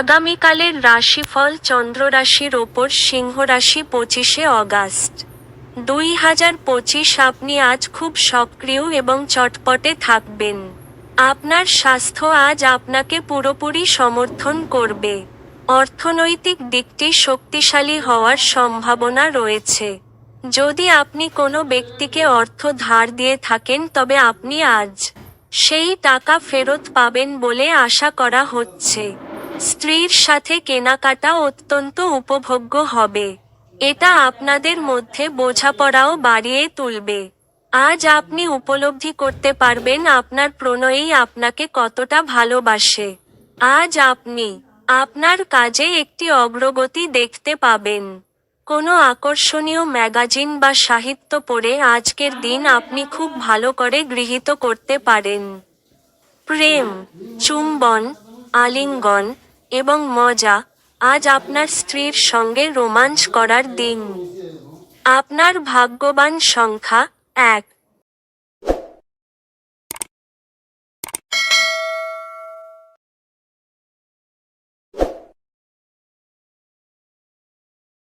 আগামীকালের রাশিফল চন্দ্র রাশির ওপর সিংহ রাশি পঁচিশে অগাস্ট। দুই হাজার পঁচিশ আপনি আজ খুব সক্রিয় এবং চটপটে থাকবেন। আপনার স্বাস্থ্য আজ আপনাকে পুরোপুরি সমর্থন করবে। অর্থনৈতিক দিকটি শক্তিশালী হওয়ার সম্ভাবনা রয়েছে। যদি আপনি কোনো ব্যক্তিকে অর্থ ধার দিয়ে থাকেন, তবে আপনি আজ সেই টাকা ফেরত পাবেন বলে আশা করা হচ্ছে। স্ত্রীর সাথে কেনাকাটা অত্যন্ত উপভোগ্য হবে। এটা আপনাদের মধ্যে বোঝাপড়াও বাড়িয়ে তুলবে। আজ আপনি উপলব্ধি করতে পারবেন আপনার প্রণয়ী আপনাকে কতটা ভালোবাসে। আজ আপনি আপনার কাজে একটি অগ্রগতি দেখতে পাবেন। কোনো আকর্ষণীয় ম্যাগাজিন বা সাহিত্য পড়ে আজকের দিন আপনি খুব ভালো করে গৃহীত করতে পারেন। প্রেম, চুম্বন, আলিঙ্গন এবং মজা আজ আপনার স্ত্রীর সঙ্গে রোমাঞ্চ করার দিন। আপনার ভাগ্যবান সংখ্যা এক।